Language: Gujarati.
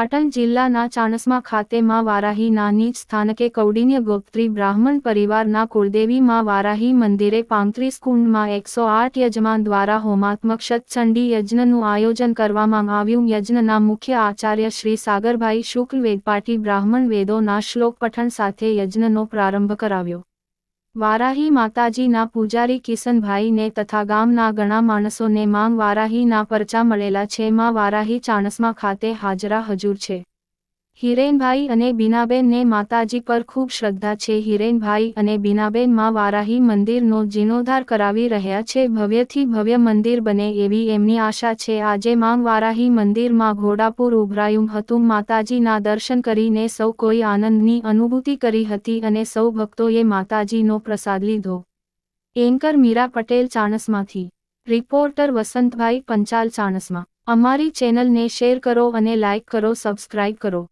પાટણ જિલ્લાના ચાણસમા ખાતે માં વારાહી નાની સ્થાનકે કૌડિન્ય ગોપ્ત્રી બ્રાહ્મણ પરિવારના કુળદેવી માં વારાહી મંદિરે પાંત્રીસ કુંડમાં એકસો આઠ યજમાન દ્વારા હોમાત્મક સત્સંડી યજ્ઞનું આયોજન કરવામાં આવ્યું. યજ્ઞના મુખ્ય આચાર્ય શ્રી સાગરભાઈ શુક્લ વેદપાઠી બ્રાહ્મણ વેદોના શ્લોક પઠન સાથે યજ્ઞનો પ્રારંભ કરાવ્યો. વારાહી માતાજીના પૂજારી કિશનભાઈને તથા ગામના ઘણા માણસોને માંગ વારાહીના પરચા મળેલા છે. માં વારાહી ચાણસમાં ખાતે હાજરા હજુર છે. હિરેનભાઈ અને બીનાબેનને માતાજી પર ખૂબ શ્રદ્ધા છે. હિરેનભાઈ અને બીનાબેનમાં વારાહી મંદિરનો જીર્ણોદ્ધાર કરાવી રહ્યા છે. ભવ્યથી ભવ્ય મંદિર બને એવી એમની આશા છે. આજે માંગ વારાહી મંદિરમાં ઘોડાપુર ઉભરાયું હતું. માતાજીના દર્શન કરીને સૌ કોઈ આનંદની અનુભૂતિ કરી હતી અને સૌ ભક્તોએ માતાજીનો પ્રસાદ લીધો. એન્કર મીરા પટેલ ચાણસમાંથી. રિપોર્ટર વસંતભાઈ પંચાલ ચાણસમાં. અમારી ચેનલને શેર કરો અને લાઇક કરો, સબસ્ક્રાઇબ કરો.